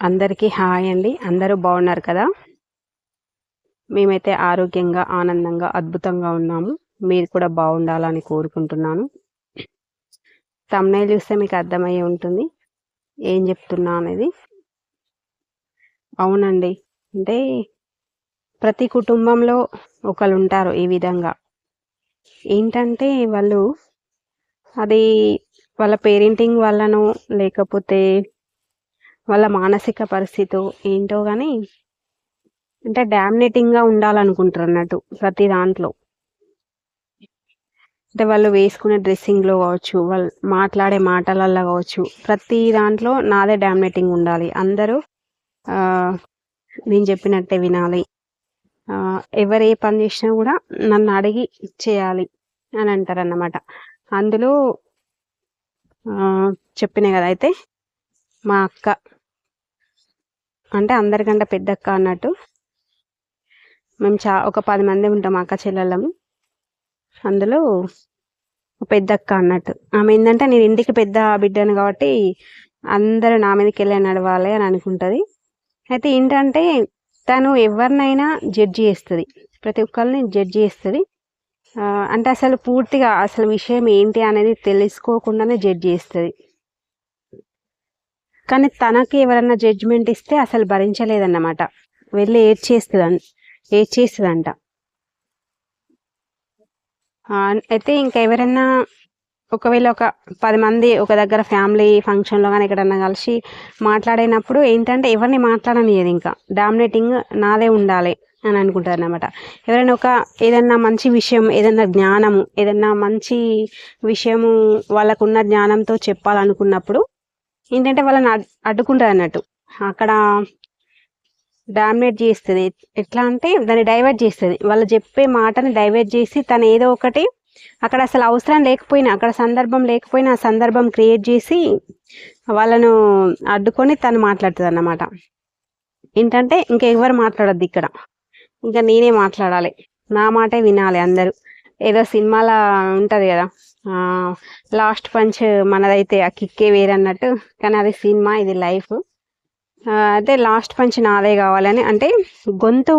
అందరికీ హాయ్ అండి. అందరూ బాగున్నారు కదా? మేమైతే ఆరోగ్యంగా ఆనందంగా అద్భుతంగా ఉన్నాము. మీరు కూడా బాగుండాలని కోరుకుంటున్నాను. తమ్నైల్ చూస్తే మీకు అర్థమయ్యే ఉంటుంది. ఏం చెప్తున్నా అనేది. అవునండి. అంటే ప్రతి కుటుంబంలో ఒకరు ఉంటారు ఈ విధంగా. ఏంటంటే వాళ్ళు అది వాళ్ళ పేరెంటింగ్ వల్లనో లేకపోతే వాళ్ళ మానసిక పరిస్థితి ఏంటో కానీ అంటే డామినేటింగ్గా ఉండాలనుకుంటారు అన్నట్టు ప్రతి దాంట్లో. అంటే వాళ్ళు వేసుకునే డ్రెస్సింగ్లో కావచ్చు వాళ్ళు మాట్లాడే మాటలల్లో కావచ్చు ప్రతి దాంట్లో నాదే డామినేటింగ్ ఉండాలి. అందరూ నేను చెప్పినట్టే వినాలి. ఎవరు ఏ పని చేసినా కూడా నన్ను అడిగి చేయాలి అని అంటారు అన్నమాట అందులో చెప్పిన కదా అయితే మా అక్క అంటే అందరికంటే పెద్ద అక్క అన్నట్టు. మేము చా ఒక పది మంది ఉంటాం అక్క చెల్లెళ్ళము అందులో పెద్దక్క అన్నట్టు. ఆమె ఏంటంటే నేను ఇంటికి పెద్ద బిడ్డను కాబట్టి అందరూ నా మీదకి వెళ్ళి నడవాలి అని అనుకుంటుంది. అయితే ఏంటంటే తను ఎవరినైనా జడ్జి చేస్తుంది. ప్రతి ఒక్కరిని జడ్జి చేస్తుంది. అంటే అసలు పూర్తిగా అసలు విషయం ఏంటి అనేది తెలుసుకోకుండానే జడ్జి చేస్తుంది. కానీ తనకి ఎవరన్నా జడ్జిమెంట్ ఇస్తే అసలు భరించలేదన్నమాట. వెళ్ళి ఏడ్చేస్తుంది ఏడ్చేస్తుందంట. అయితే ఇంకా ఎవరైనా ఒకవేళ ఒక పది మంది ఒక దగ్గర ఫ్యామిలీ ఫంక్షన్లో కానీ ఎక్కడన్నా కలిసి మాట్లాడినప్పుడు ఏంటంటే ఎవరిని మాట్లాడనియదు ఇంకా. డామినేటింగ్ నాదే ఉండాలి అని అనుకుంటారు అనమాట ఎవరైనా ఒక ఏదన్నా మంచి విషయం ఏదన్నా జ్ఞానము ఏదన్నా మంచి విషయము వాళ్ళకున్న జ్ఞానంతో చెప్పాలనుకున్నప్పుడు ఏంటంటే వాళ్ళని అడ్డుకుంటుంది అన్నట్టు. అక్కడ డామినేట్ చేస్తుంది. ఎట్లా అంటే దాన్ని డైవర్ట్ చేస్తుంది. వాళ్ళు చెప్పే మాటని డైవర్ట్ చేసి తను ఏదో ఒకటి అక్కడ అసలు అవసరం లేకపోయినా అక్కడ సందర్భం లేకపోయినా ఆ సందర్భం క్రియేట్ చేసి వాళ్ళను అడ్డుకొని తను మాట్లాడుతుంది అన్నమాట. ఏంటంటే ఇంకా ఎవరు మాట్లాడద్దు ఇక్కడ. ఇంకా నేనే మాట్లాడాలి. నా మాటే వినాలి అందరూ. ఏదో సినిమాలో ఉంటుంది కదా. లాస్ట్ పంచ్ మనదైతే ఆ కిక్కే వేరన్నట్టు. కానీ అది సినిమా ఇది లైఫ్. అయితే లాస్ట్ పంచ్ నాదే కావాలని. అంటే గొంతు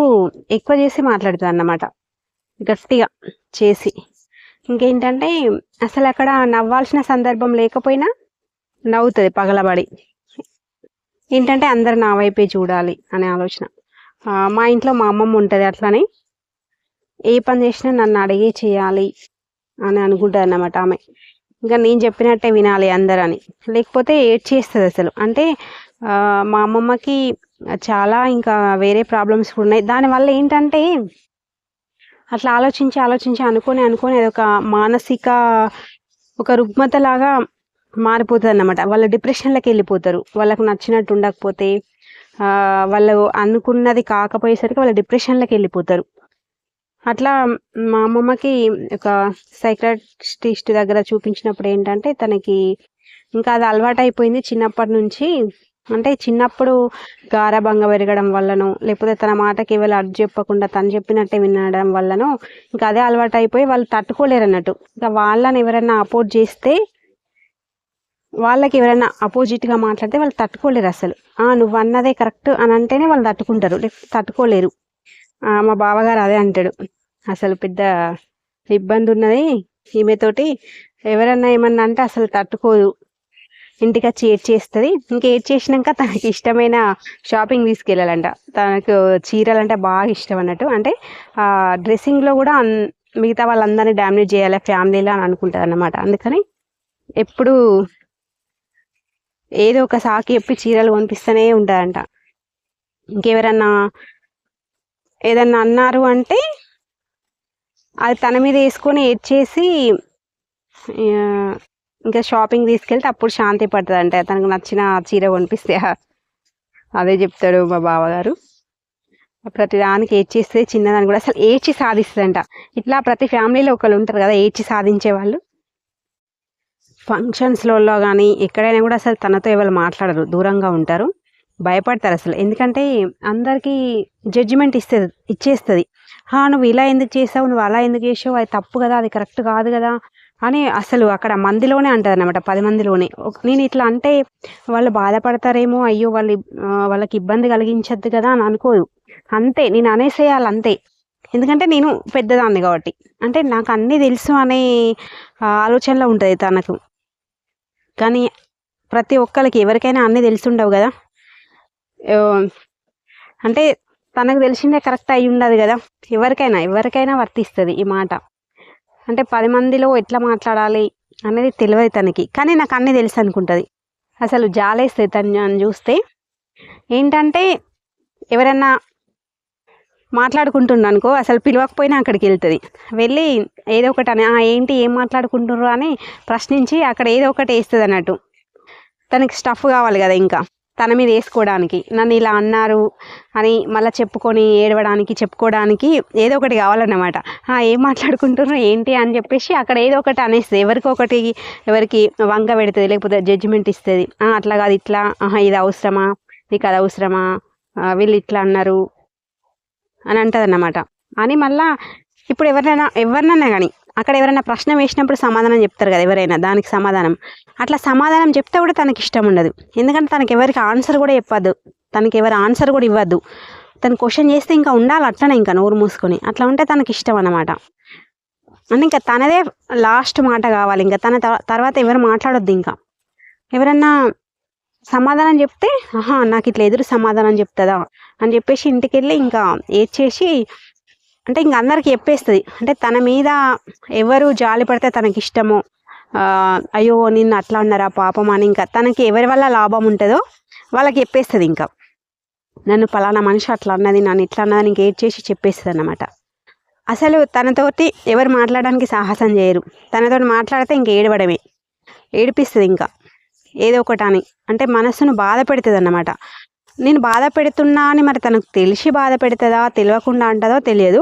ఎక్కువ చేసి మాట్లాడుతుంది అన్నమాట గట్టిగా చేసి. ఇంకేంటంటే అసలు అక్కడ నవ్వాల్సిన సందర్భం లేకపోయినా నవ్వుతుంది పగలబడి. ఏంటంటే అందరు నా వైపే చూడాలి అనే ఆలోచన. మా ఇంట్లో మా అమ్మమ్మ ఉంటుంది అట్లనే. ఏ పని చేసినా నన్ను అడిగే చేయాలి. అని అనుకుంటుంది అన్నమాట ఆమె. ఇంకా నేను చెప్పినట్టే వినాలి అందరని. లేకపోతే ఏడ్చేస్తుంది అసలు. అంటే మా అమ్మమ్మకి చాలా ఇంకా వేరే ప్రాబ్లమ్స్ కూడా ఉన్నాయి. దానివల్ల ఏంటంటే అట్లా ఆలోచించి ఆలోచించి అనుకొని అనుకొని అది ఒక మానసిక ఒక రుగ్మత లాగా మారిపోతుంది అన్నమాట వాళ్ళ డిప్రెషన్లోకి వెళ్ళిపోతారు. వాళ్ళకు నచ్చినట్టు ఉండకపోతే వాళ్ళు అనుకున్నది కాకపోయేసరికి వాళ్ళ డిప్రెషన్లోకి వెళ్ళిపోతారు. అట్లా మా అమ్మమ్మకి ఒక సైక్రాటిస్ట్ దగ్గర చూపించినప్పుడు ఏంటంటే తనకి ఇంకా అది అలవాటు అయిపోయింది చిన్నప్పటి నుంచి. అంటే చిన్నప్పుడు గారభంగా పెరగడం వల్లనో లేకపోతే తన మాటకి ఎవరు అడ్డు చెప్పకుండా తను చెప్పినట్టే వినడం వల్లనో ఇంకా అదే అలవాటు అయిపోయి వాళ్ళు తట్టుకోలేరు అన్నట్టు ఇంకా వాళ్ళని ఎవరైనా అపోర్ట్ చేస్తే వాళ్ళకి ఎవరైనా అపోజిట్గా మాట్లాడితే వాళ్ళు తట్టుకోలేరు అసలు. నువ్వు అన్నదే కరెక్ట్ అని అంటేనే వాళ్ళు తట్టుకుంటారు లేకపోతే తట్టుకోలేరు. మా బావగారు అదే అంటాడు. అసలు పెద్ద ఇబ్బంది ఉన్నది ఈమెతోటి. ఎవరన్నా ఏమన్నా అంటే అసలు తట్టుకోదు. ఇంటికి వచ్చి ఏడ్ చేస్తుంది. ఇంకా ఏడ్చేసినాక తనకి ఇష్టమైన షాపింగ్ తీసుకెళ్ళాలంట. తనకు చీరలు అంటే బాగా ఇష్టం అన్నట్టు. అంటే ఆ డ్రెస్సింగ్లో కూడా అన్- మిగతా వాళ్ళందరినీ డామినేట్ చేయాలి ఫ్యామిలీలో అని అనుకుంటుంది అన్నమాట అందుకని ఎప్పుడు ఏదో ఒక సాకి చెప్పి చీరలు కొనిపిస్తూనే ఉంటుందంట ఇంకెవరన్నా ఏదన్నా అన్నారు అంటే అది తన మీద వేసుకొని ఏడ్చేసి ఇంకా షాపింగ్ తీసుకెళ్తే అప్పుడు శాంతి పడుతుంది అంటే తనకు నచ్చిన చీర కొనిపిస్తే అదే చెప్తాడు మా బావగారు. ప్రతి దానికి ఏడ్చేస్తే చిన్నదాన్ని కూడా అసలు ఏడ్చి సాధిస్తుందంట. ఇట్లా ప్రతి ఫ్యామిలీలో ఒకళ్ళు ఉంటారు కదా ఏడ్చి సాధించే వాళ్ళు. ఫంక్షన్స్లలో కానీ ఎక్కడైనా కూడా అసలు తనతో ఎవరు మాట్లాడరు దూరంగా ఉంటారు. భయపడతారు అసలు. ఎందుకంటే అందరికీ జడ్జిమెంట్ ఇస్తుంది ఇచ్చేస్తుంది. హా నువ్వు ఇలా ఎందుకు చేసావు? నువ్వు అలా ఎందుకు చేసావు? అది తప్పు కదా అది కరెక్ట్ కాదు కదా అని అసలు అక్కడ మందిలోనే అంటుంది అనమాట పది మందిలోనే. నేను ఇట్లా అంటే వాళ్ళు బాధపడతారేమో అయ్యో వాళ్ళు వాళ్ళకి ఇబ్బంది కలిగించద్దు కదా అని అనుకోదు అంతే నేను అనేసేయాలి అంతే. ఎందుకంటే నేను పెద్దదాన్ని కాబట్టి. అంటే నాకు అన్నీ తెలుసు అనే ఆలోచనలో ఉంటుంది తనకు. కానీ ప్రతి ఒక్కరికి ఎవరికైనా అన్నీ తెలుసుండవు కదా. అంటే తనకు తెలిసిందే కరెక్ట్ అయి ఉండదు కదా. ఎవరికైనా ఎవరికైనా వర్తిస్తుంది ఈ మాట. అంటే పది మందిలో ఎట్లా మాట్లాడాలి అనేది తెలియదు తనకి. కానీ నాకు అన్నీ తెలుసు అనుకుంటుంది. అసలు జాలేస్తుంది తను చూస్తే ఏంటంటే ఎవరైనా మాట్లాడుకుంటున్నా అనుకో అసలు పిలవకపోయినా అక్కడికి వెళ్తుంది. వెళ్ళి ఏదో ఒకటి అని ఏంటి ఏం మాట్లాడుకుంటుర్రు? అని ప్రశ్నించి అక్కడ ఏదో ఒకటి వేస్తుంది అన్నట్టు. తనకి స్టఫ్ కావాలి కదా ఇంకా. తన మీద వేసుకోవడానికి. నన్ను ఇలా అన్నారు అని మళ్ళీ చెప్పుకొని ఏడవడానికి చెప్పుకోవడానికి ఏదో ఒకటి కావాలన్నమాట. ఏం మాట్లాడుకుంటున్నారు ఏంటి? అని చెప్పేసి అక్కడ ఏదో ఒకటి అనేస్తుంది ఎవరికి ఒకటి ఎవరికి వంక పెడుతుంది లేకపోతే జడ్జిమెంట్ ఇస్తుంది. అట్లా కాదు ఇట్లా. ఆహా ఇది అవసరమా? నీకు అది అవసరమా? వీళ్ళు ఇట్లా అన్నారు అని అంటుంది అన్నమాట అని మళ్ళీ ఇప్పుడు ఎవరినైనా ఎవరినైనా కానీ అక్కడ ఎవరైనా ప్రశ్న వేసినప్పుడు సమాధానం చెప్తారు కదా ఎవరైనా దానికి సమాధానం. అట్లా సమాధానం చెప్తే కూడా తనకి ఇష్టం ఉండదు. ఎందుకంటే తనకి ఎవరికి ఆన్సర్ కూడా చెప్పద్దు తనకి ఎవరి ఆన్సర్ కూడా ఇవ్వద్దు తను క్వశ్చన్ చేస్తే ఇంకా ఉండాలి అట్లనే ఇంకా నోరు మూసుకొని. అట్లా ఉంటే తనకి ఇష్టం అన్నమాట. అంటే ఇంకా తనదే లాస్ట్ మాట కావాలి. ఇంకా తన తర్వాత ఎవరు మాట్లాడొద్దు ఇంకా. ఎవరన్నా సమాధానం చెప్తే ఆహా నాకు ఇట్లా ఎదురు సమాధానం చెప్తుందా? అని చెప్పేసి ఇంటికి వెళ్ళి ఇంకా ఏడ్చేసి అంటే ఇంక అందరికి చెప్పేస్తుంది. అంటే తన మీద ఎవరు జాలి పడితే తనకి ఇష్టమో అయ్యో నిన్ను అట్లా అన్నారా పాపం అని ఇంకా తనకి ఎవరి వల్ల లాభం ఉంటుందో వాళ్ళకి చెప్పేస్తుంది ఇంకా. నన్ను పలానా మనిషి అట్లా అన్నది నన్ను ఇట్లా అన్నది ఇంక ఏడ్చేసి చెప్పేస్తుంది అన్నమాట. అసలు తనతోటి ఎవరు మాట్లాడడానికి సాహసం చేయరు. తనతో మాట్లాడితే ఇంక ఏడవడమే. ఏడిపిస్తుంది ఇంకా. ఏదో ఒకటి అని. అంటే మనస్సును బాధ పెడుతుంది అన్నమాట. నేను బాధ పెడుతున్నా అని మరి తనకు తెలిసి బాధ పెడుతుందా తెలియకుండా అంటుందో తెలియదు.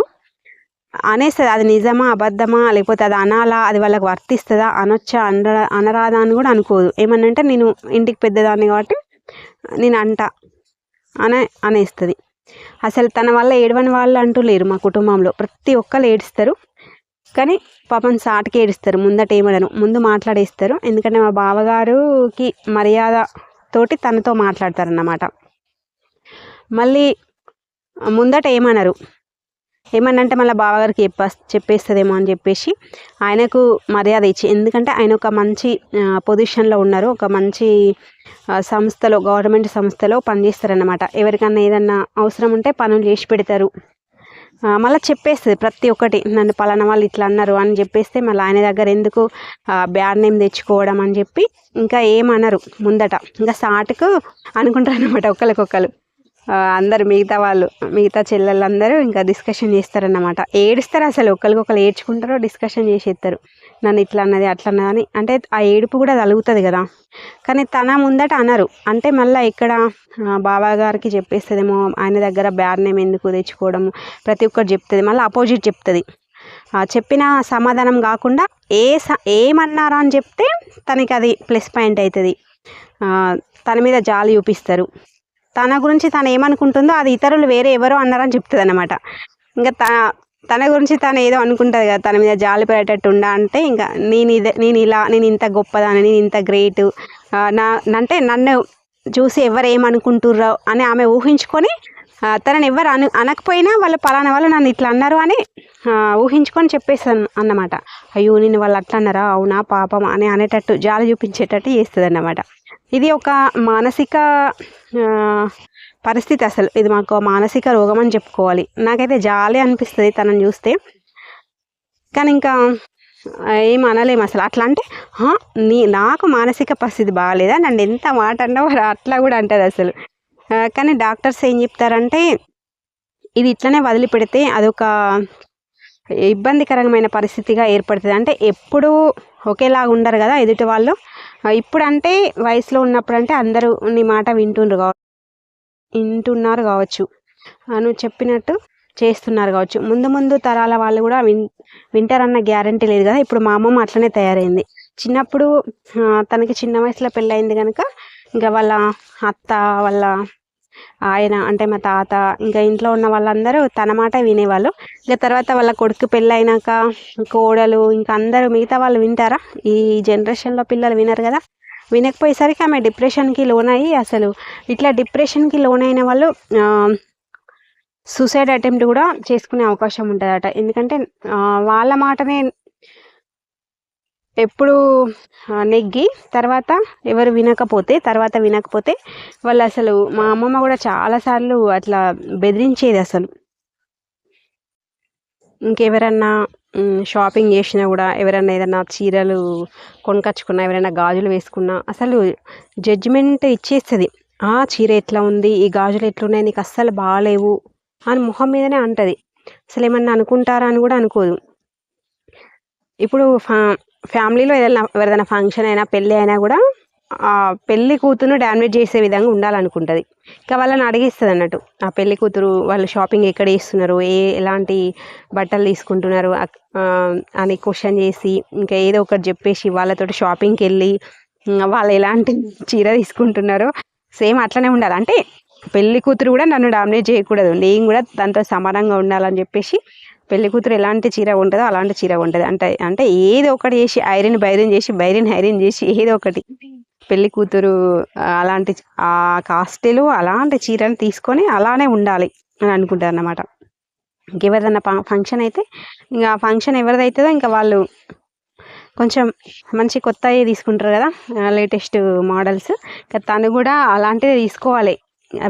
అనేస్తుంది. అది నిజమా అబద్ధమా లేకపోతే అది అనాలా అది వాళ్ళకి వర్తిస్తుందా అనొచ్చా అనరా అనరాదా అని కూడా అనుకోదు. ఏమనంటే నేను ఇంటికి పెద్దదాన్ని కాబట్టి నేను అంట అనే అనేస్తుంది. అసలు తన వల్ల ఏడవని వాళ్ళు అంటూ లేరు మా కుటుంబంలో. ప్రతి ఒక్కరు ఏడుస్తారు. కానీ పాపం సాటికి ఏడుస్తారు. ముందట ఏమడను ముందు మాట్లాడేస్తారు. ఎందుకంటే మా బావగారుకి మర్యాద తోటి తనతో మాట్లాడతారన్నమాట. మళ్ళీ ముందట ఏమనరు. ఏమన్నంటే మళ్ళీ బావగారికి చెప్ప చెప్పేస్తుందేమో అని చెప్పేసి ఆయనకు మర్యాద ఇచ్చి ఎందుకంటే ఆయన ఒక మంచి పొజిషన్లో ఉన్నారు. ఒక మంచి సంస్థలో గవర్నమెంట్ సంస్థలో పనిచేస్తారనమాట ఎవరికన్నా ఏదన్నా అవసరం ఉంటే పనులు చేసి పెడతారు. మళ్ళీ చెప్పేస్తుంది ప్రతి ఒక్కటి. నన్ను పలానా వాళ్ళు ఇట్లా అన్నారు అని చెప్పేస్తే మళ్ళీ ఆయన దగ్గర ఎందుకు బ్యాడ్ నేమ్ తెచ్చుకోవడం అని చెప్పి ఇంకా ఏమనరు ముందట. ఇంకా సాటుకు అనుకుంటారు అనమాట ఒకరికొకరు అందరు మిగతా వాళ్ళు మిగతా చెల్లెళ్ళందరూ ఇంకా డిస్కషన్ చేస్తారన్నమాట. ఏడుస్తారు అసలు ఒకరికొకరు ఏడ్చుకుంటారో డిస్కషన్ చేసేస్తారు. నన్ను ఇట్లా అన్నది అట్లా అన్నది అని. అంటే ఆ ఏడుపు కూడా తలుగుతుంది కదా. కానీ తన ముందట అనరు. అంటే మళ్ళీ ఇక్కడ ఆ, బాబా గారికి చెప్పేస్తుందేమో ఆయన దగ్గర బ్యాడ్ నేమ్ ఎందుకు తెచ్చుకోవడము ప్రతి ఒక్కరు చెప్తుంది. మళ్ళీ అపోజిట్ చెప్తుంది. చెప్పిన సమాధానం కాకుండా ఏ స ఏమన్నారా అని చెప్తే తనకి అది ప్లస్ పాయింట్ అవుతుంది తన మీద జాలి చూపిస్తారు. తన గురించి తను ఏమనుకుంటుందో అది ఇతరులు వేరే ఎవరో అన్నారని చెప్తుంది అనమాట ఇంకా తన తన గురించి తను ఏదో అనుకుంటుంది కదా తన మీద జాలి పడేటట్టు ఉండా అంటే ఇంకా నేను ఇదే నేను ఇలా నేను ఇంత గొప్పదాని నేను ఇంత గ్రేట్ నా అంటే నన్ను చూసి ఎవరు ఏమనుకుంటుర్రో అని ఆమె ఊహించుకొని తనని ఎవరు అను అనకపోయినా వాళ్ళు పలానా వాళ్ళు నన్ను ఇట్లా అన్నారు అని ఊహించుకొని చెప్పేస్తాను అన్నమాట. అయ్యో నేను వాళ్ళు అట్లా అన్నారా? అవునా పాపం అని అనేటట్టు జాలి చూపించేటట్టు చేస్తుంది అన్నమాట ఇది ఒక మానసిక పరిస్థితి అసలు. ఇది మాకు మానసిక రోగం అని చెప్పుకోవాలి. నాకైతే జాలి అనిపిస్తుంది తనని చూస్తే. కానీ ఇంకా ఏం అనలేము అసలు. అట్లా అంటే నీ నాకు మానసిక పరిస్థితి బాగాలేదా నన్ను ఎంత మాట అన్నావు అట్లా కూడా అంటుంది అసలు. కానీ డాక్టర్స్ ఏం చెప్తారంటే ఇది ఇట్లనే వదిలిపెడితే అదొక ఇబ్బందికరమైన పరిస్థితిగా ఏర్పడుతుంది. అంటే ఎప్పుడూ ఒకేలాగా ఉండరు కదా ఎదుటి వాళ్ళు. ఇప్పుడంటే ఇప్పుడు అంటే వయసులో ఉన్నప్పుడు అంటే అందరూ నీ మాట వింటుండ్రు కావచ్చు వింటున్నారు కావచ్చు. నువ్వు చెప్పినట్టు చేస్తున్నారు కావచ్చు. ముందు ముందు తరాల వాళ్ళు కూడా విన్ వింటారన్న గ్యారంటీ లేదు కదా. ఇప్పుడు మా అమ్మమ్మ అట్లనే తయారైంది. చిన్నప్పుడు తనకి చిన్న వయసులో పెళ్ళయింది కనుక ఇంకా వాళ్ళ అత్త వాళ్ళ ఆయన అంటే మా తాత ఇంకా ఇంట్లో ఉన్న వాళ్ళందరూ తన మాట వినేవాళ్ళు. ఇంకా తర్వాత వాళ్ళ కొడుకు పెళ్ళైనాక కోడలు ఇంకా అందరూ మిగతా వాళ్ళు వింటారా? ఈ జనరేషన్లో పిల్లలు వినరు కదా. వినకపోయేసరికి ఆమె డిప్రెషన్కి లోన్ అయ్యి అసలు ఇట్లా డిప్రెషన్కి లోన్ అయిన వాళ్ళు సూసైడ్ అటెంప్ట్ కూడా చేసుకునే అవకాశం ఉంటుందట. ఎందుకంటే వాళ్ళ మాటనే ఎప్పుడు నెగ్గి తర్వాత ఎవరు వినకపోతే తర్వాత వినకపోతే వాళ్ళు అసలు మా అమ్మమ్మ కూడా చాలాసార్లు అట్లా బెదిరించేది అసలు. ఇంకెవరన్నా షాపింగ్ చేసినా కూడా ఎవరైనా ఏదైనా చీరలు కొనుకొచ్చుకున్నా ఎవరైనా గాజులు వేసుకున్నా అసలు జడ్జిమెంట్ ఇచ్చేస్తుంది. ఆ చీర ఎట్లా ఉంది? ఈ గాజులు ఎట్లున్నాయి? నీకు అస్సలు బాగాలేవు అని మొహం మీదనే అంటుంది. అసలు ఏమన్నా అనుకుంటారా అని కూడా అనుకోదు. ఇప్పుడు ఫా ఫ్యామిలీలో ఏదైనా ఎవరిదైనా ఫంక్షన్ అయినా పెళ్ళి అయినా కూడా ఆ పెళ్ళి కూతురు డామినేట్ చేసే విధంగా ఉండాలనుకుంటుంది. ఇంకా వాళ్ళని అడిగిస్తుంది అన్నట్టు ఆ పెళ్ళి కూతురు వాళ్ళు షాపింగ్ ఎక్కడ చేస్తున్నారు? ఏ ఎలాంటి బట్టలు తీసుకుంటున్నారు? అని క్వశ్చన్ చేసి ఇంకా ఏదో ఒకటి చెప్పేసి వాళ్ళతోటి షాపింగ్కి వెళ్ళి వాళ్ళు ఎలాంటి చీర తీసుకుంటున్నారో? సేమ్ అట్లనే ఉండాలి. అంటే పెళ్ళి కూతురు కూడా నన్ను డామినేట్ చేయకూడదు. నేను కూడా దాంతో సమానంగా ఉండాలని చెప్పేసి పెళ్ళి కూతురు ఎలాంటి చీర ఉంటుందో అలాంటి చీర ఉంటుంది అంటే అంటే ఏదో ఒకటి చేసి ఐరన్ బైరన్ చేసి బైరన్ ఐరన్ చేసి ఏదో ఒకటి. పెళ్ళి కూతురు అలాంటి ఆ కాస్టెలు అలాంటి చీరలు తీసుకొని అలానే ఉండాలి అని అనుకుంటారు అన్నమాట ఇంకెవరిదన్నా ఫంక్షన్ అయితే ఇంకా ఫంక్షన్ ఎవరిదైతుందో ఇంకా వాళ్ళు కొంచెం మంచి కొత్తవి తీసుకుంటారు కదా లేటెస్ట్ మోడల్స్. ఇంకా తను కూడా అలాంటిదే తీసుకోవాలి.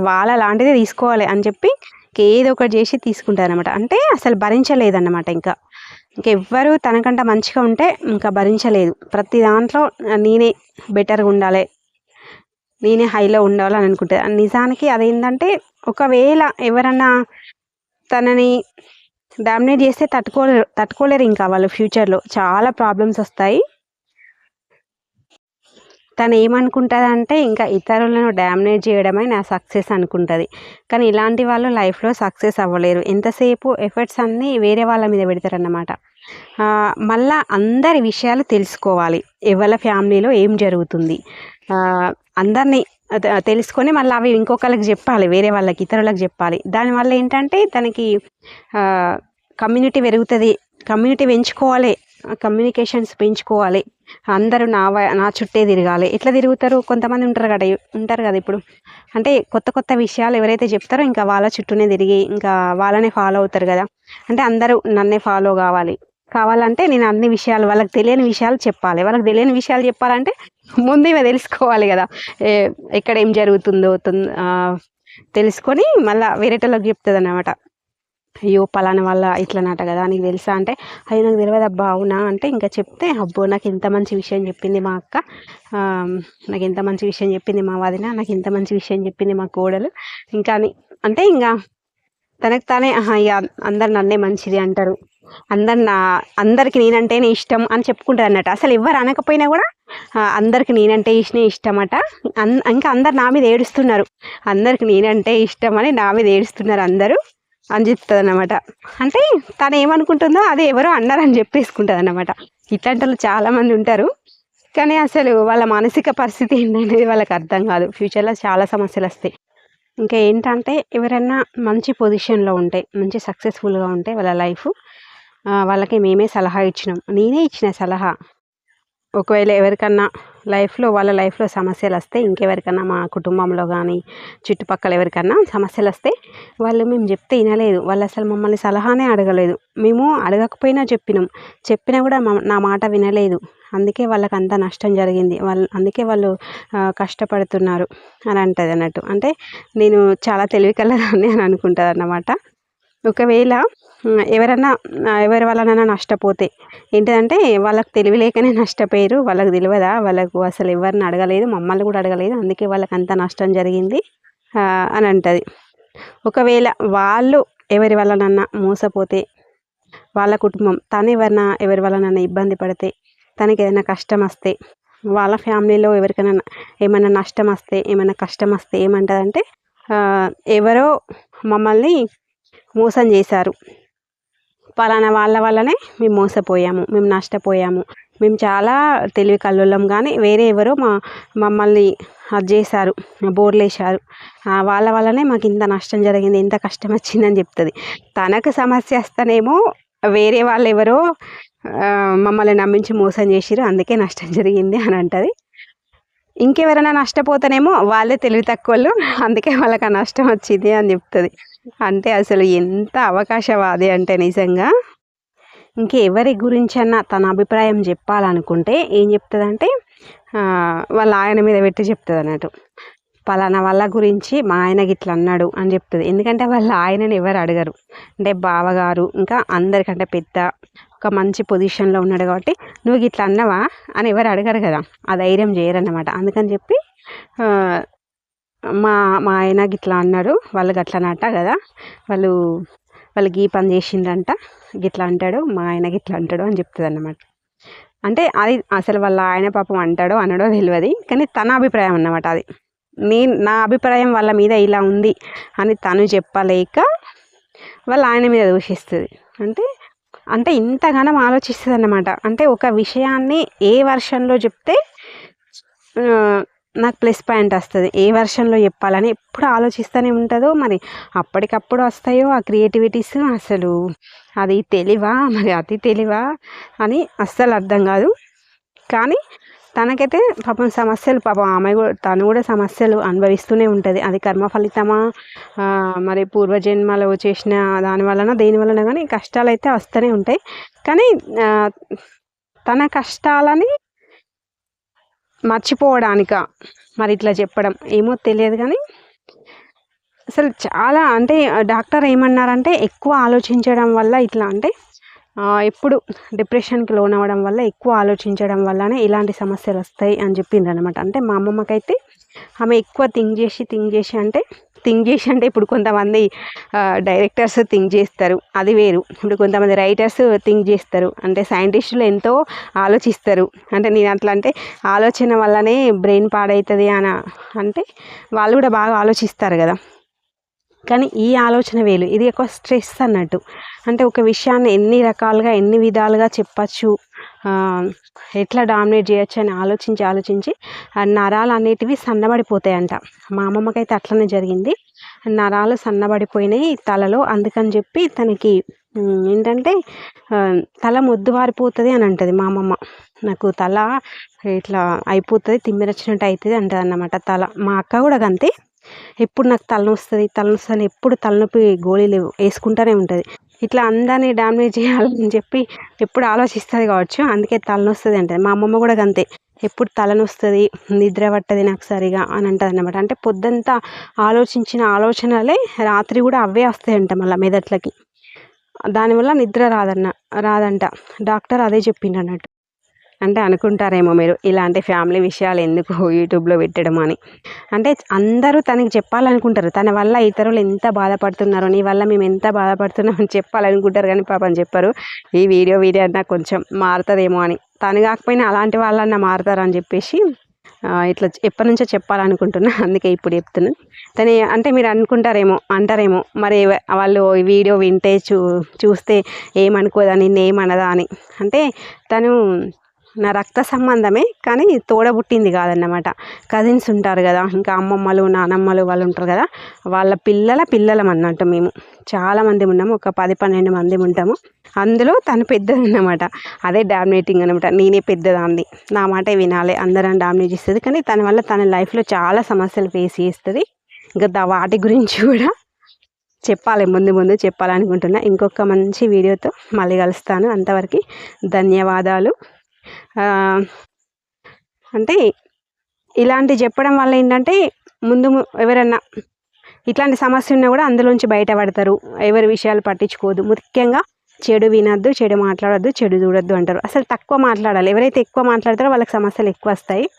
వాళ్ళ లాంటిదే తీసుకోవాలి అని చెప్పి ఏదో ఒకటి చేసి తీసుకుంటారు అనమాట అంటే అసలు భరించలేదన్నమాట ఇంకా. ఇంకెవ్వరు తనకంట మంచిగా ఉంటే ఇంకా భరించలేదు. ప్రతి దాంట్లో నేనే బెటర్గా ఉండాలి నేనే హైలో ఉండాలని అనుకుంటుంది. నిజానికి అదేంటంటే ఒకవేళ ఎవరన్నా తనని డామినేట్ చేస్తే తట్టుకోలేరు తట్టుకోలేరు ఇంకా వాళ్ళు ఫ్యూచర్లో. చాలా ప్రాబ్లమ్స్ వస్తాయి. తను ఏమనుకుంటుంది అంటే ఇంకా ఇతరులను డామినేట్ చేయడమే నా సక్సెస్ అనుకుంటుంది. కానీ ఇలాంటి వాళ్ళు లైఫ్లో సక్సెస్ అవ్వలేరు. ఎంతసేపు ఎఫర్ట్స్ అన్నీ వేరే వాళ్ళ మీద పెడతారన్నమాట. మళ్ళా అందరి విషయాలు తెలుసుకోవాలి. ఎవరి ఫ్యామిలీలో ఏం జరుగుతుంది? అందరినీ తెలుసుకొని మళ్ళీ అవి ఇంకొకరికి చెప్పాలి. వేరే వాళ్ళకి ఇతరులకు చెప్పాలి. దానివల్ల ఏంటంటే తనకి కమ్యూనిటీ పెరుగుతుంది. కమ్యూనిటీ పెంచుకోవాలి. కమ్యూనికేషన్స్ పెంచుకోవాలి. అందరూ నా నా చుట్టే తిరగాలి. ఎట్లా తిరుగుతారు? కొంతమంది ఉంటారు కదా ఉంటారు కదా ఇప్పుడు. అంటే కొత్త కొత్త విషయాలు ఎవరైతే చెప్తారో ఇంకా వాళ్ళ చుట్టూనే తిరిగి ఇంకా వాళ్ళనే ఫాలో అవుతారు కదా. అంటే అందరూ నన్నే ఫాలో కావాలి. కావాలంటే నేను అన్ని విషయాలు వాళ్ళకి తెలియని విషయాలు చెప్పాలి. వాళ్ళకి తెలియని విషయాలు చెప్పాలంటే ముందు ఇవి తెలుసుకోవాలి కదా. ఏ- ఎక్కడ ఏం జరుగుతుందో తెలుసుకొని మళ్ళీ వేరేటలోకి చెప్తుంది అన్నమాట అయ్యో పలానా వల్ల ఇట్లనట కదా నీకు తెలుసా అంటే అయ్యో నాకు తెలియదు అబ్బా అవునా అంటే ఇంకా చెప్తే అబ్బో నాకు ఇంత మంచి విషయం చెప్పింది మా అక్క. నాకు ఇంత మంచి విషయం చెప్పింది మా వదిన నాకు ఇంత మంచి విషయం చెప్పింది మా కోడలు. ఇంకా అని అంటే ఇంకా తనకు తానే అయ్యా ఇక అందరు నన్నే మంచిది అంటారు. అందరు నా అందరికి నేనంటేనే ఇష్టం అని చెప్పుకుంటారు అన్నట్టు. అసలు ఎవరు అనకపోయినా కూడా అందరికి నేనంటే ఇష్టమే ఇష్టమట. అన్ ఇంకా అందరు నా మీద ఏడుస్తున్నారు. అందరికి నేనంటే ఇష్టం అని నా మీద ఏడుస్తున్నారు అందరూ. అని చెప్తుంది అన్నమాట అంటే తను ఏమనుకుంటుందో అది ఎవరో అన్నారని చెప్పేసుకుంటుంది అన్నమాట ఇట్లాంటి వాళ్ళు చాలామంది ఉంటారు. కానీ అసలు వాళ్ళ మానసిక పరిస్థితి ఏంటనేది వాళ్ళకి అర్థం కాదు. ఫ్యూచర్లో చాలా సమస్యలు వస్తాయి. ఇంకా ఏంటంటే ఎవరైనా మంచి పొజిషన్లో ఉంటే మంచి సక్సెస్ఫుల్గా ఉంటే వాళ్ళ లైఫ్ వాళ్ళకి మేమే సలహా ఇచ్చినాం. నేనే ఇచ్చిన సలహా. ఒకవేళ ఎవరికన్నా లైఫ్లో వాళ్ళ లైఫ్లో సమస్యలు వస్తే ఇంకెవరికన్నా మా కుటుంబంలో కానీ చుట్టుపక్కల ఎవరికన్నా సమస్యలు వస్తే వాళ్ళు మేము చెప్తే వినలేదు. వాళ్ళు అసలు మమ్మల్ని సలహానే అడగలేదు. మేము అడగకపోయినా చెప్పినాం. చెప్పినా కూడా మా నా మాట వినలేదు. అందుకే వాళ్ళకి అంత నష్టం జరిగింది. వాళ్ళు అందుకే వాళ్ళు కష్టపడుతున్నారు అని అంటుంది అన్నట్టు. అంటే నేను చాలా తెలివి కలదాన్ని అని అనుకుంటుంది అన్నమాట ఒకవేళ ఎవరన్నా ఎవరి వల్లనైనా నష్టపోతే ఏంటంటే వాళ్ళకి తెలివి లేకనే నష్టపోయారు వాళ్ళకి తెలియదా? వాళ్ళకు అసలు ఎవరిని అడగలేదు మమ్మల్ని కూడా అడగలేదు అందుకే వాళ్ళకి అంత నష్టం జరిగింది అని అంటుంది. ఒకవేళ వాళ్ళు ఎవరి వాళ్ళనన్నా మోసపోతే వాళ్ళ కుటుంబం తను ఎవరినా ఎవరి వాళ్ళనన్నా ఇబ్బంది పడితే తనకి ఏదైనా కష్టం వస్తే వాళ్ళ ఫ్యామిలీలో ఎవరికైనా ఏమైనా నష్టం వస్తే ఏమైనా కష్టం వస్తే ఏమంటుందంటే ఎవరో మమ్మల్ని మోసం చేశారు. పలానా వాళ్ళ వల్లనే మేము మోసపోయాము మేము నష్టపోయాము. మేము చాలా తెలివి కల్లోలం కానీ వేరే ఎవరో మా మమ్మల్ని అది చేశారు బోర్లు వేశారు. ఆ, వాళ్ళ వల్లనే మాకు ఇంత నష్టం జరిగింది ఇంత కష్టం వచ్చిందని చెప్తుంది. తనకు సమస్య వస్తేనేమో వేరే వాళ్ళు ఎవరో మమ్మల్ని నమ్మించి మోసం చేసిరు అందుకే నష్టం జరిగింది అని అంటుంది. ఇంకెవరైనా నష్టపోతేనేమో వాళ్ళే తెలివి తక్కువలు అందుకే వాళ్ళకి ఆ నష్టం వచ్చింది అని చెప్తుంది. అంటే అసలు ఎంత అవకాశవాది అంటే నిజంగా. ఇంకెవరి గురించన్నా తన అభిప్రాయం చెప్పాలనుకుంటే ఏం చెప్తుందంటే వాళ్ళ ఆయన మీద పెట్టి చెప్తుంది అన్నట్టు. పలానా వాళ్ళ గురించి మా ఆయన గిట్ల అన్నాడు అని చెప్తుంది. ఎందుకంటే వాళ్ళ ఆయనని ఎవరు అడగరు. అంటే బావగారు ఇంకా అందరికంటే పెద్ద ఒక మంచి పొజిషన్లో ఉన్నాడు కాబట్టి నువ్వు గిట్లా అన్నావా అని ఎవరు అడగరు కదా. ఆ ధైర్యం చేయరన్నమాట. అందుకని చెప్పి మా మా ఆయన గిట్లా అన్నాడు వాళ్ళు గట్లనట కదా వాళ్ళు వాళ్ళకి ఈ పని చేసిండ్రంట గిట్లా అంటాడు మా ఆయన గిట్లా అంటాడు అని చెప్తుంది అన్నమాట అంటే అది అసలు వాళ్ళ ఆయన పాపం అంటాడో అనడో తెలియదు కానీ తన అభిప్రాయం అన్నమాట అది. నేను నా అభిప్రాయం వాళ్ళ మీద ఇలా ఉంది అని తను చెప్పలేక వాళ్ళ ఆయన మీద దూషిస్తుంది. అంటే అంటే ఇంతగానం ఆలోచిస్తుంది అన్నమాట అంటే ఒక విషయాన్ని ఏ వర్షన్లో చెప్తే నాకు ప్లస్ పాయింట్ వస్తుంది. ఏ వర్షన్లో చెప్పాలని ఎప్పుడు ఆలోచిస్తూనే ఉంటుందో మరి అప్పటికప్పుడు వస్తాయో ఆ క్రియేటివిటీస్ అసలు అది తెలివా? మరి అతి తెలివా? అని అస్సలు అర్థం కాదు. కానీ తనకైతే పాపం సమస్యలు పాపం ఆమె కూడా తను కూడా సమస్యలు అనుభవిస్తూనే ఉంటుంది. అది కర్మ ఫలితమా? మరి పూర్వజన్మలో చేసిన దాని వలన దేని వలన కానీ కష్టాలు అయితే వస్తూనే ఉంటాయి. కానీ తన కష్టాలని మర్చిపోవడానిక? మరి ఇట్లా చెప్పడం ఏమో తెలియదు కానీ అసలు చాలా అంటే డాక్టర్ ఏమన్నారంటే ఎక్కువ ఆలోచించడం వల్ల ఇట్లా అంటే ఎప్పుడు డిప్రెషన్కి లోన్ అవ్వడం వల్ల ఎక్కువ ఆలోచించడం వల్లనే ఇలాంటి సమస్యలు వస్తాయి అని చెప్పిండ్రు అనమాట అంటే మా అమ్మమ్మకైతే ఆమె ఎక్కువ థింక్ చేసి థింక్ చేసి అంటే థింక్ చేసి అంటే ఇప్పుడు కొంతమంది డైరెక్టర్స్ థింక్ చేస్తారు. అది వేరు. ఇప్పుడు కొంతమంది రైటర్స్ థింక్ చేస్తారు. అంటే సైంటిస్టులు ఎంతో ఆలోచిస్తారు. అంటే నేను అట్లా అంటే ఆలోచన వల్లనే బ్రెయిన్ పాడవుతుంది అని అంటే వాళ్ళు కూడా బాగా ఆలోచిస్తారు కదా. కానీ ఈ ఆలోచన వేలు ఇది ఒక స్ట్రెస్ అన్నట్టు. అంటే ఒక విషయాన్ని ఎన్ని రకాలుగా ఎన్ని విధాలుగా చెప్పచ్చు ఎట్లా డామినేట్ చేయొచ్చు అని ఆలోచించి ఆలోచించి ఆ నరాలు అనేటివి సన్నబడిపోతాయంట. మా అమ్మమ్మకైతే అట్లనే జరిగింది. నరాలు సన్నబడిపోయినాయి తలలో. అందుకని చెప్పి తనకి ఏంటంటే తల మొద్దువారిపోతుంది అని అంటది మా అమ్మమ్మ. నాకు తల ఇట్లా అయిపోతుంది తిమ్మిరచ్చినట్టు అవుతుంది అంటుంది అన్నమాట తల. మా అక్క కూడా అంతే ఎప్పుడు నాకు తలనొస్తుంది తలనొస్తుంది ఎప్పుడు తలనొప్పి గోళీలు వేసుకుంటూనే ఉంటుంది. ఇట్లా అందరినీ డామినేట్ చేయాలని చెప్పి ఎప్పుడు ఆలోచిస్తుంది కావచ్చు అందుకే తలనొస్తుంది అంటది. మా అమ్మమ్మ కూడా అంతే ఎప్పుడు తలనొస్తుంది నిద్ర పట్టది నాకు సరిగా అని అంటది అనమాట అంటే పొద్దంతా ఆలోచించిన ఆలోచనలే రాత్రి కూడా అవే వస్తాయంట మళ్ళీ మెదట్లకి. దానివల్ల నిద్ర రాదన్న రాదంట. డాక్టర్ అదే చెప్పిండు అన్నట్టు. అంటే అనుకుంటారేమో మీరు ఇలాంటి ఫ్యామిలీ విషయాలు ఎందుకు యూట్యూబ్లో పెట్టడం అని. అంటే అందరూ తనకి చెప్పాలనుకుంటారు తన వల్ల ఇతరులు ఎంత బాధపడుతున్నారో నీ వల్ల మేము ఎంత బాధపడుతున్నామని చెప్పాలనుకుంటారు కానీ పాపం చెప్పారు. ఈ వీడియో వీడియో అన్నా కొంచెం మారుతుందేమో అని. తను కాకపోయినా అలాంటి వాళ్ళన్నా మారుతారని చెప్పేసి ఇట్లా ఎప్పటి నుంచో చెప్పాలనుకుంటున్నా. అందుకే ఇప్పుడు చెప్తున్నాను తను అంటే మీరు అనుకుంటారేమో అంటారేమో మరి వాళ్ళు ఈ వీడియో వింటే చూ చూస్తే ఏమనుకోదా నిన్ను అని. అంటే తను నా రక్త సంబంధమే కానీ తోడబుట్టింది కాదన్నమాట. కజిన్స్ ఉంటారు కదా ఇంకా అమ్మమ్మలు నానమ్మలు వాళ్ళు ఉంటారు కదా వాళ్ళ పిల్లల పిల్లలం అన్నట్టు మేము. చాలా మంది ఉన్నాము ఒక పది పన్నెండు మంది ఉంటాము. అందులో తను పెద్దది అన్నమాట అదే డామినేటింగ్ అనమాట నేనే పెద్దదాన్ని. నా మాటే వినాలి. అందరం డామినేట్ చేస్తుంది. కానీ తన వల్ల తన లైఫ్లో చాలా సమస్యలు ఫేస్ చేస్తుంది. ఇంకా వాటి గురించి కూడా చెప్పాలి. ముందు ముందు చెప్పాలనుకుంటున్నా. ఇంకొక మంచి వీడియోతో మళ్ళీ కలుస్తాను. అంతవరకు ధన్యవాదాలు. అంటే ఇలాంటి చెప్పడం వల్ల ఏంటంటే ముందు ము- ఎవరన్నా ఇట్లాంటి సమస్య ఉన్నా కూడా అందులోంచి బయటపడతారు. ఎవరి విషయాలు పట్టించుకోదు ముఖ్యంగా చెడు వినొద్దు చెడు మాట్లాడొద్దు చెడు చూడొద్దు అంటారు. అసలు తక్కువ మాట్లాడాలి. ఎవరైతే ఎక్కువ మాట్లాడతారో వాళ్ళకి సమస్యలు ఎక్కువ వస్తాయి.